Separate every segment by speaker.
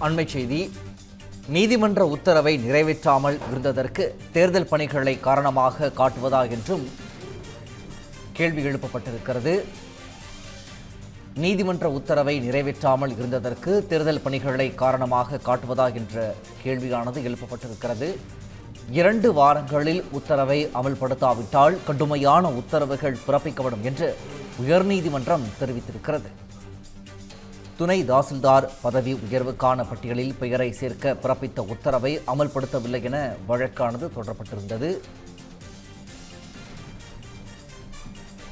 Speaker 1: அண்மை செய்தி நீதிமன்ற உத்தரவை நிறைவேற்றாமல் இருந்ததற்கு தேர்தல் பணிகளை காரணமாக காட்டுவதா என்றும் கேள்வி எழுப்பப்பட்டிருக்கிறது. நீதிமன்ற உத்தரவை நிறைவேற்றாமல் இருந்ததற்கு தேர்தல் பணிகளை காரணமாக காட்டுவதா என்ற கேள்வியானது எழுப்பப்பட்டிருக்கிறது. இரண்டு வாரங்களில் உத்தரவை அமல்படுத்தாவிட்டால் கடுமையான உத்தரவுகள் பிறப்பிக்கப்படும் என்று உயர்நீதிமன்றம் தெரிவித்திருக்கிறது. துணை தாசில்தார் பதவி உயர்வுக்கான பட்டியலில் பெயரை சேர்க்க பிறப்பித்த உத்தரவை அமல்படுத்தவில்லை என வழக்கானது தொடரப்பட்டிருந்தது.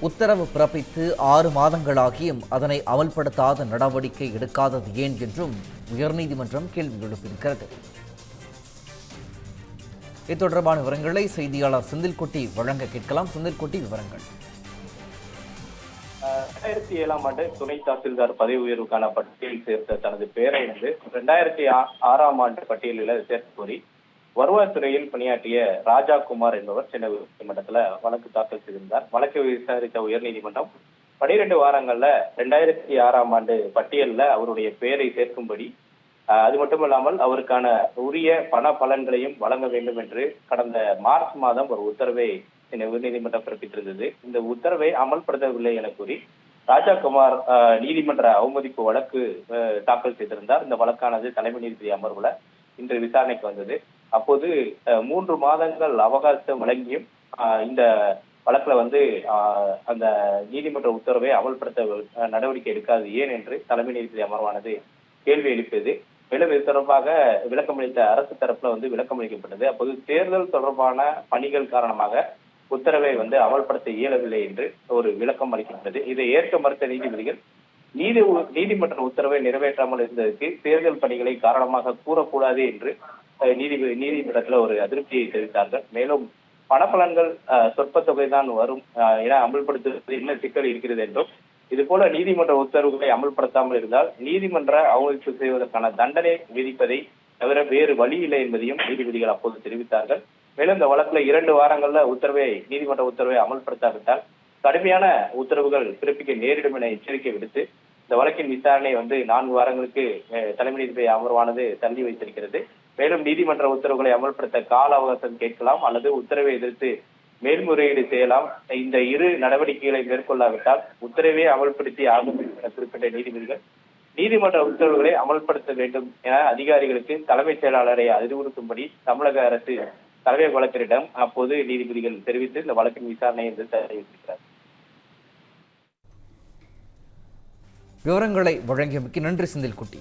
Speaker 1: உத்தரவு பிறப்பித்து ஆறு மாதங்களாகியும் அதனை அமல்படுத்தாத நடவடிக்கை எடுக்காதது ஏன் என்றும் உயர்நீதிமன்றம் கேள்வி எழுப்பியிருக்கிறது. இது தொடர்பான விவரங்களை செய்தியாளர் செந்தில்குட்டி வழங்க கேட்கலாம். செந்தில்குட்டி விவரங்கள்.
Speaker 2: ரெண்டாயிரத்தி ஏழாம் ஆண்டு துணை தாசில்தார் பதவி உயர்வுக்கான பட்டியலில் சேர்த்த தனது பெயரை வந்து ரெண்டாயிரத்தி ஆறாம் ஆண்டு பட்டியலில் சேர்க்க கோரி வருவாய்த்துறையில் பணியாற்றிய ராஜா குமார் என்பவர் சென்னை உயர்நீதிமன்றத்துல வழக்கு தாக்கல் செய்திருந்தார். வழக்கை விசாரித்த உயர்நீதிமன்றம் பனிரெண்டு வாரங்கள்ல ரெண்டாயிரத்தி ஆறாம் ஆண்டு பட்டியல்ல அவருடைய பெயரை சேர்க்கும்படி அது மட்டும் இல்லாமல் அவருக்கான உரிய பண பலன்களையும் வழங்க வேண்டும் என்று கடந்த மார்ச் மாதம் ஒரு உத்தரவை சென்னை உயர்நீதிமன்றம் பிறப்பித்திருந்தது. இந்த உத்தரவை அமல்படுத்தவில்லை என கூறி ராஜாகுமார் நீதிமன்ற அவமதிப்பு வழக்கு தாக்கல் செய்திருந்தார். இந்த வழக்கானது தலைமை நீதிபதி அமர்வுல இன்று விசாரணைக்கு வந்தது. அப்போது மூன்று மாதங்கள் அவகாசம் வழங்கியும் இந்த வழக்குல வந்து அந்த நீதிமன்ற உத்தரவை அமல்படுத்த நடவடிக்கை எடுக்காது. ஏன் என்று தலைமை நீதிபதி அமர்வானது கேள்வி எழுப்பியது. மேலும் இது தொடர்பாக விளக்கமளித்த அரசு தரப்புல வந்து விளக்கம் அளிக்கப்பட்டது அப்போது தேர்தல் தொடர்பான பணிகள் காரணமாக உத்தரவை வந்து அமல்படுத்த இயலவில்லை என்று ஒரு விளக்கம் அளிக்கின்றது. இதை ஏற்க மறுத்த நீதிபதிகள் நீதி நீதிமன்ற உத்தரவை நிறைவேற்றாமல் இருந்ததற்கு தேர்தல் பணிகளை காரணமாக கூறக்கூடாது என்று அஹ், நீதிபதி நீதிமன்றத்துல ஒரு அதிருப்தியை தெரிவித்தார்கள். மேலும் பணப்பலன்கள் சொற்ப தொகை தான் வரும் என அமல்படுத்துவது என்ன சிக்கல் இருக்கிறது என்றும் இது போல நீதிமன்ற உத்தரவுகளை அமல்படுத்தாமல் இருந்தால் நீதிமன்ற அவமதிப்பு செய்வதற்கான தண்டனை விதிப்பதை தவிர வேறு வழி இல்லை என்பதையும் நீதிபதிகள் அப்போது தெரிவித்தார்கள். மேலும் இந்த வழக்குல இரண்டு வாரங்கள்ல உத்தரவை நீதிமன்ற உத்தரவை அமல்படுத்தாவிட்டால் கடுமையான உத்தரவுகள் பிறப்பிக்க நேரிடும் என எச்சரிக்கை விடுத்து இந்த வழக்கின் விசாரணை வந்து நான்கு வாரங்களுக்கு தலைமை நீதிபதி அமர்வானது தள்ளி வைத்திருக்கிறது. மேலும் நீதிமன்ற உத்தரவுகளை அமல்படுத்த கால அவகாசம் கேட்கலாம் அல்லது உத்தரவை எதிர்த்து மேல்முறையீடு செய்யலாம். இந்த இரு நடவடிக்கைகளை மேற்கொள்ளாவிட்டால் உத்தரவை அமல்படுத்தி ஆகும் என குறிப்பிட்ட நீதிபதிகள் நீதிமன்ற உத்தரவுகளை அமல்படுத்த வேண்டும் என அதிகாரிகளுக்கு தலைமைச் செயலாளரை அறிவுறுத்தும்படி தமிழக அரசு தலைமை வழக்கரிடம் அப்போது நீதிபதிகள் தெரிவித்து இந்த வழக்கின் விசாரணை என்று தெரிவித்திருக்கிறார்
Speaker 1: விவரங்களை வழங்கியமைக்கு நன்றி செந்தில்குட்டி.